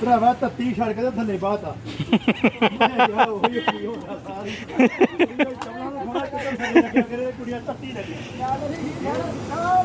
ਭਰਾਵਾ ਤੱਤੀ ਸੜਕ ਦੇ ਥੱਲੇ ਬਾਤ ਆ ਯਾਰ ਉਹ ਹੀ ਕੀ ਹੋਣਾ ਸਾਰੀ। ਚਮਲਾ ਨੂੰ ਖੋਣਾ ਕਿਤੇ ਥੱਲੇ ਲੱਗਿਆ ਕਰੇ ਕੁੜੀਆਂ ਤੱਤੀ ਲੱਗੀ ਯਾਰ ਨਹੀਂ ਯਾਰ ਆਹ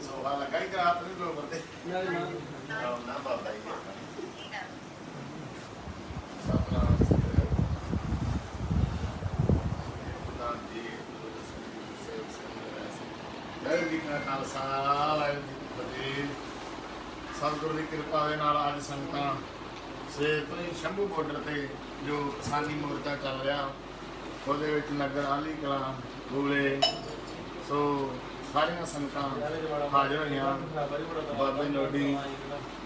ਸੋਹਾ ਲੱਗਾ ਹੀ ਕਰਾ ਆਪਣੇ ਕੋਲ ਬੰਦੇ ਨਾ ਨਾ ਬਾਬਾ ਜੀ ਸਤਨਾਮ ਨਾਮ ਜੀ ਸੇਵ ਸਿੰਘ ਜੈ ਜੀ ਕਾ ਖਾਲਸਾ ਵਾਹਿਗੁਰੂ ਜੀ ਕੀ ਫਤਿਹ ਸਤਿਗੁਰੂ ਦੀ ਕਿਰਪਾ ਦੇ ਨਾਲ ਅੱਜ ਸੰਗਤਾਂ ਸਵੇਰ ਤੋਂ ਸ਼ੰਭੂ ਬਾਰਡਰ ਤੇ ਜੋ ਕਿਸਾਨੀ ਮੋਰਚਾ ਚੱਲ ਰਿਹਾ ਉਹਦੇ ਵਿੱਚ ਨਗਰ ਆਲੀ ਕਲਾਂ ਗੂਲੇ ਸੋ ਸਾਰੀਆਂ ਸੰਗਤਾਂ ਹਾਜ਼ਰ ਹੋਈਆਂ। ਬਾਬੇ ਨੋਡੀ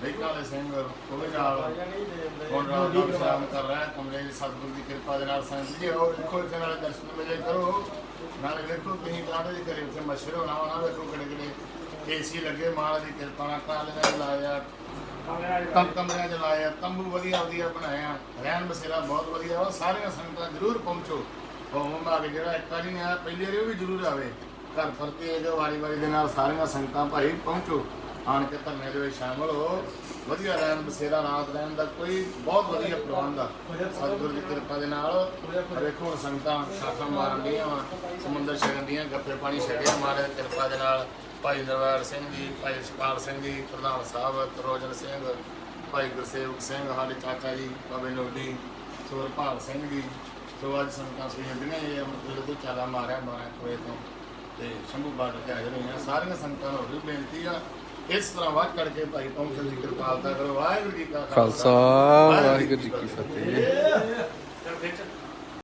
ਬੈਕਾਂ ਵਾਲੇ ਸਿੰਘ ਉਹਦੇ ਨਾਲ ਹੁਣ ਰਾਤ ਦਾ ਕਰ ਰਿਹਾ ਕਮਰੇ ਦੀ ਦੀ ਕਿਰਪਾ ਦੇ ਨਾਲ ਸੰਗਤ ਜੀ ਉਹ ਦੇਖੋ ਇੱਥੇ ਨਾਲੇ ਦਰਸ਼ਨ ਮੇਲੇ ਕਰੋ। ਨਾਲੇ ਦੇਖੋ ਤੁਸੀਂ ਕਾਹਦੇ ਦੀ ਕਰੇ ਉੱਥੇ ਮਸ਼ਹੂਰ ਹੋਣਾ ਵਾ ਨਾ ਕਿਹੜੇ ਕਿਹੜੇ ਏਸੀ ਲੱਗੇ ਮਾਲ ਦੀ ਕਿਰਪਾ ਨਾਲ ਕਾਲੇ ਲਾਇਆ ਕੰਮ ਕਮਰਿਆਂ ਚ ਲਾਇਆ ਤੰਬੂ ਵਧੀਆ ਵਧੀਆ ਬਣਾਇਆ ਰਹਿਣ ਬਸੇਰਾ ਬਹੁਤ ਵਧੀਆ ਵਾ ਸਾਰੀਆਂ ਸੰਗਤਾਂ ਜ਼ਰੂਰ ਪਹੁੰਚੋ। ਹੋਮ ਭਾਗ ਜਿਹੜਾ ਇੱਕ ਵਾਰੀ ਨਹੀਂ ਆਇਆ ਪਹਿਲੀ ਵਾਰੀ ਉਹ ਵੀ ਜ਼ਰੂਰ ਆਵੇ। ਘਰ ਫਰਤੇ ਜੋ ਵਾਰੀ ਵਾਰੀ ਦੇ ਨਾਲ ਸਾਰੀਆਂ ਸੰਗਤਾਂ ਭਾਈ ਪਹੁੰਚੋ। ਆਣ ਕੇ ਧਰਨੇ ਦੇ ਵਿੱਚ ਸ਼ਾਮਲ ਹੋ। ਵਧੀਆ ਰਹਿਣ, ਬਸੇਰਾ ਰਾਤ ਰਹਿਣ ਦਾ ਕੋਈ ਬਹੁਤ ਵਧੀਆ ਪ੍ਰਬੰਧ ਆ। ਸਤਿਗੁਰੂ ਦੀ ਕਿਰਪਾ ਦੇ ਨਾਲ। ਵੇਖੋ ਹੁਣ ਸੰਗਤਾਂ ਸ਼ਾਖਾ ਮਾਰਨ ਦੀਆਂ ਵਾ, ਸਮੁੰਦਰ ਛਕਣ ਦੀਆਂ ਗੱਪੇ ਪਾਣੀ ਛਕਿਆ ਮਹਾਰਾਜ ਕਿਰਪਾ ਦੇ ਨਾਲ। ਭਾਈ ਨਰਵੈਰ ਸਿੰਘ ਜੀ, ਭਾਈ ਸ਼ਪਾਲ ਸਿੰਘ ਜੀ, ਪ੍ਰਧਾਨ ਸਾਹਿਬ, ਤਰੋਜਨ ਸਿੰਘ, ਭਾਈ ਗੁਰਸੇਵਕ ਸਿੰਘ, ਸਾਡੇ ਚਾਚਾ ਜੀ, ਬਾਬੇ ਨੋਡੀ ਸੁਰਪਾਲ ਸਿੰਘ ਜੀ। ਸੋ ਅੱਜ ਸੰਗਤਾਂ ਸੁਈਆਂ ਦੀਆਂ ਇਹ ਮਤਲਬ ਕੋਈ ਚਾਲਾ ਮਾਰਿਆ ਮਾਰਿਆ ਕੋਈ ਤੋਂ। ਤੇ ਸ਼ੰਭੂ ਬਾਰਡਰ ਤੇ ਹਾਜ਼ਰ ਹੋਈਆਂ। ਸਾਰੀਆਂ ਸੰਗਤਾਂ ਨੂੰ ਵੀ ਬੇਨਤੀ ਆ ਇਸ ਤਰ੍ਹਾਂ ਵੱਧ ਕਰਕੇ ਭਾਈ ਪਹੁੰਚਣ ਦੀ ਕਿਰਪਾਲਤਾ ਕਰੋ। ਵਾਹਿਗੁਰੂ ਜੀ ਕਾ ਖਾਲਸਾ। ਵਾਹਿਗੁਰੂ ਜੀ ਕੀ ਫਤਿਹ।